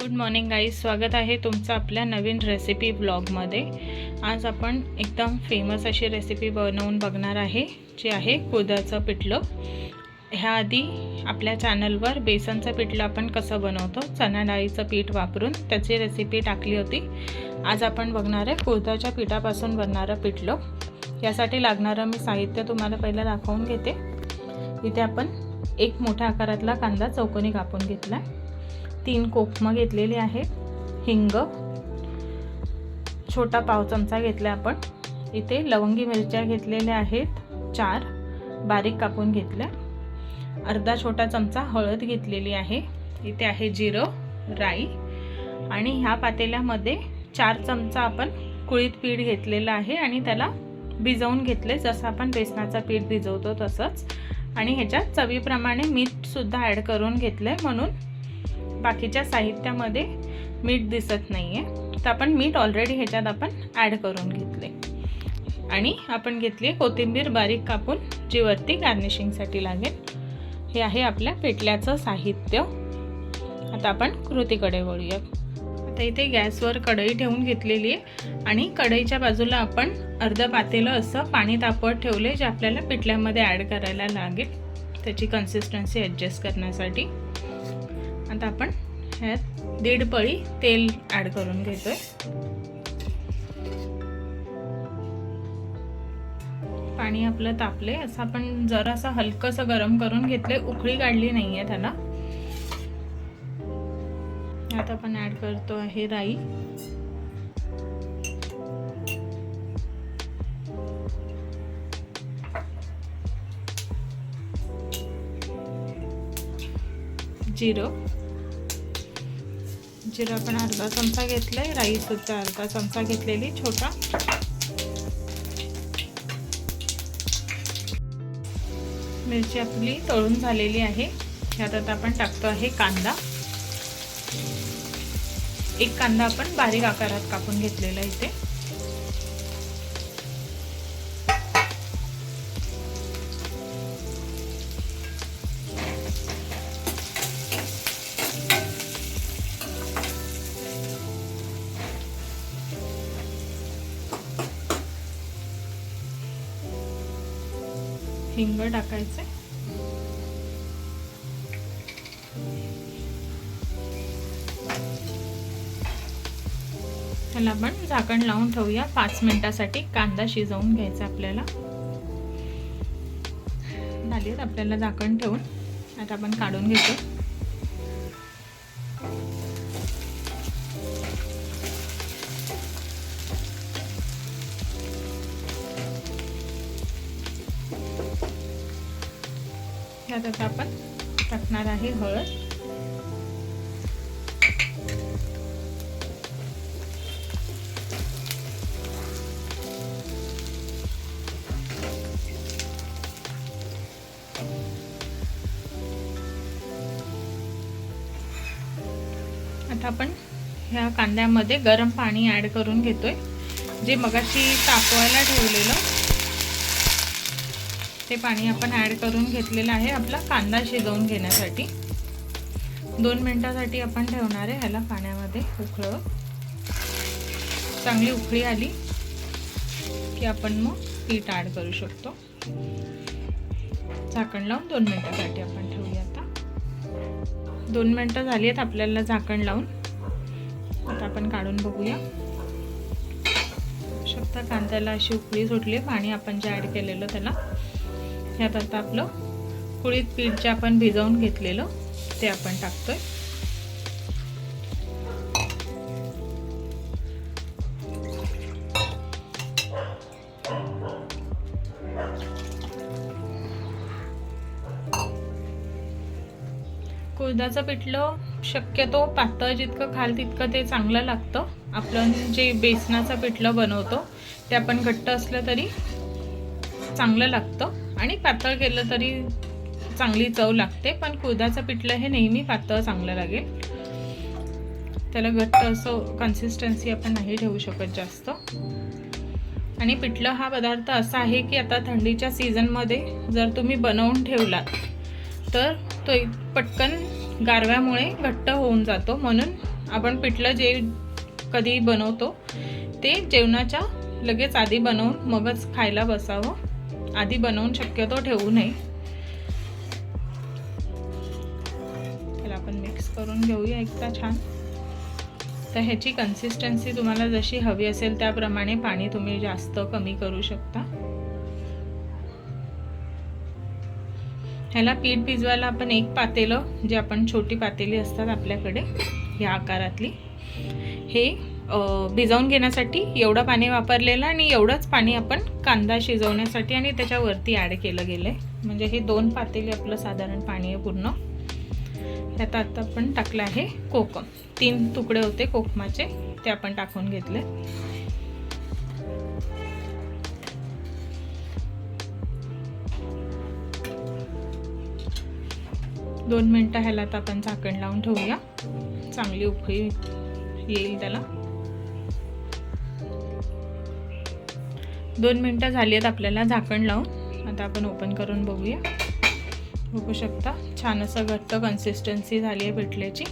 Good morning guys स्वागत आहे तुमचं आपल्या नवीन रेसिपी ब्लॉगमध्ये आज आपण एकदम फेमस अशी रेसिपी बनवून बघणार आहे जे आहे कुळदाचं पिठलं. ह्या आधी आपल्या चॅनलवर बेसनचं पिठलं आपण कसं बनवतो चणा डाळीचं पीठ वापरून त्याची रेसिपी टाकली होती. आज आपण बघणार आहे कुळदाच्या पिठापासून बनणारं पिठलं. यासाठी लागणारं मी साहित्य तुम्हाला पहिलं दाखवून घेते. इथे आपण एक मोठ्या आकारातला कांदा चौकोनी कापून घेतला आहे तीन कोकमं घेतलेली आहे. हिंग छोटा पाव चमचा घेतला आपण. इथे लवंगी मिरच्या घेतलेल्या आहेत चार. बारीक कापून घेतल्या. अर्धा छोटा चमचा हळद घेतलेली आहे. इथे आहे जिरं राई. आणि ह्या पातेल्यामध्ये चार चमचा आपण कुळीत पीठ घेतलेलं आहे आणि त्याला भिजवून घेतले. जसं आपण बेसनाचं पीठ भिजवतो तसंच. आणि ह्याच्यात चवीप्रमाणे मीठसुद्धा ॲड करून घेतलं आहे म्हणून बाकीच्या साहित्यामध्ये मीठ दिसत नाही आहे तर आपण मीठ ऑलरेडी ह्याच्यात आपण ॲड करून घेतले. आणि आपण घेतली कोथिंबीर बारीक कापून जी वरती गार्निशिंगसाठी लागेल. हे आहे आपल्या पेटल्याचं साहित्य. आता आपण कृतीकडे वळूया. आता इथे गॅसवर कढई ठेवून घेतलेली आहे. आणि कढईच्या बाजूला आपण अर्ध पातेलं असं पाणी तापवत ठेवले जे आपल्याला पिठल्यामध्ये ॲड करायला लागेल. त्याची कन्सिस्टन्सी ॲडजस्ट करण्यासाठी. आता आपण ह्यात दीड पळी तेल ॲड करून घेतोय. पाणी आपलं तापले असं आपण जरासं हलकंसं गरम करून घेतले उकळी काढली नाही आहे त्याला. आता आपण ॲड करतो आहे राई. जिरं. जिरा आपण अर्धा चमचा घेतलाय राईस सुद्धा अर्धा चमचा घेतलेली छोटा. मिरची आपली तळून झालेली आहे. ह्यात आता आपण टाकतो आहे कांदा. एक कांदा आपण बारीक आकारात कापून घेतलेला इथे. हिंग टाकायचे. त्याला आपण झाकण लावून ठेवूया. पाच मिनिटासाठी कांदा शिजवून घ्यायचा आपल्याला. झाली आपल्याला झाकण ठेवून. आता आपण काढून घेतो. ह्यात आता आपण टाकणार आहे हळद. आता आपण ह्या कांद्यामध्ये गरम पाणी ॲड करून घेतोय. जे मगाशी तापवायला ठेवलेलं ते पाणी आपण ॲड करून घेतलेलं आहे. आपला कांदा शिजवून घेण्यासाठी. दोन मिनटासाठी आपण ठेवणार आहे ह्याला पाण्यामध्ये उकळं चांगली उकळी आली की आपण मग पीठ ॲड करू शकतो. झाकण लावून दोन मिनटासाठी आपण ठेवूया आता. दोन मिनटं झाली आहेत आपल्याला झाकण लावून. आता आपण काढून बघूया. शकता कांद्याला अशी उकळी सुटली. पाणी आपण जे ॲड केलेलं त्याला ह्यात आता आपलं कुळीत पीठ जे आपण भिजवून घेतलेलं ते आपण टाकतोय. कुळदाचं पिठलं शक्यतो पातळ जितकं खाल तितकं ते चांगलं लागतं. आपलं जे बेसनाचं पिठलं बनवतो ते आपण घट्ट असलं तरी चांगलं लागतं. आणि पातळ केलं तरी चांगली चव लागते पण कुदाचं पिठलं हे नेहमी पातळ चांगलं लागेल. त्याला घट्ट असं कन्सिस्टन्सी आपण नाही ठेवू शकत जास्त. आणि पिठलं हा पदार्थ असा आहे की आता थंडीच्या सीझनमध्ये जर तुम्ही बनवून ठेवलात तर तो एक पटकन गारव्यामुळे घट्ट होऊन जातो. म्हणून आपण पिठलं जे कधी बनवतो ते जेवणाच्या लगेच आधी बनवून मगच खायला बसावं. आधी बनवून शक्यतो ठेवू नये. त्याला आपण मिक्स करून घेऊया एकदा छान. तर ह्याची कन्सिस्टन्सी तुम्हाला जशी हवी असेल त्याप्रमाणे पाणी तुम्ही जास्त कमी करू शकता. ह्याला पीठ भिजवायला आपण एक पातेलं जे आपण छोटी पातेली असतात आपल्याकडे ह्या आकारातली. हे भिजवून घेण्यासाठी एवढं पाणी वापरलेलं आणि एवढंच पाणी आपण कांदा शिजवण्यासाठी आणि त्याच्यावरती ॲड केलं गेलं आहे म्हणजे हे दोन पातेली आपलं साधारण पाणी आहे पूर्ण. त्यात आता आपण टाकलं आहे कोकम. तीन तुकडे होते कोकमाचे ते आपण टाकून घेतले. दोन मिनटं ह्याला आता आपण झाकण लावून ठेवूया. चांगली उकळी येईल त्याला. दोन मिनटं झाली आहेत आपल्याला झाकण लावून. आता आपण ओपन करून बघूया. बघू शकता छान असं घट्ट कन्सिस्टन्सी झाली आहे पिठल्याची.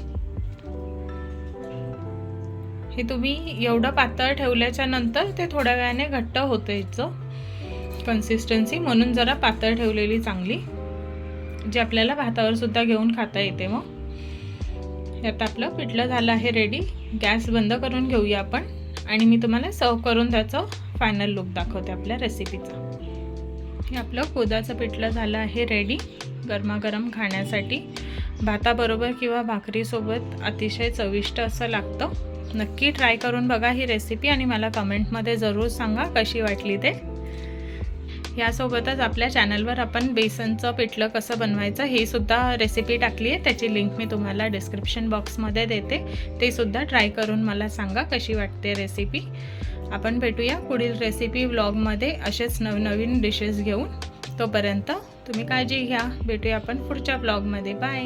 हे तुम्ही एवढं पातळ ठेवल्याच्या नंतर ते थोड्या वेळाने घट्ट होतं याचं. कन्सिस्टन्सी म्हणून जरा पातळ ठेवलेली चांगली. जे आपल्याला भातावर सुद्धा घेऊन खाता येते मग. आता आपलं पिठलं झालं आहे रेडी गॅस बंद करून घेऊया आपण. आणि मी तुम्हाला सर्व करून त्याचं फायनल लुक दाखवते आपल्या रेसिपीचा हे आपलं कोदाचं पिठलं झालं आहे रेडी गरमागरम खाण्यासाठी भाताबरोबर किंवा भाकरीसोबत अतिशय चविष्ट असं लागतं. नक्की ट्राय करून बघा ही रेसिपी आणि मला कमेंटमध्ये जरूर सांगा कशी वाटली ते. यासोबतच आपल्या चॅनलवर आपण बेसनचं पिठलं कसं बनवायचं हे सुद्धा रेसिपी टाकली आहे त्याची लिंक मी तुम्हाला डिस्क्रिप्शन बॉक्समध्ये देते. ते सुद्धा ट्राय करून मला सांगा कशी वाटते रेसिपी आपण भेटूया पुढील रेसिपी व्लॉगमध्ये असेच नवनवीन डिशेस घेऊन. तोपर्यंत तुम्ही काळजी घ्या. भेटूया आपण पुढच्या ब्लॉगमध्ये बाय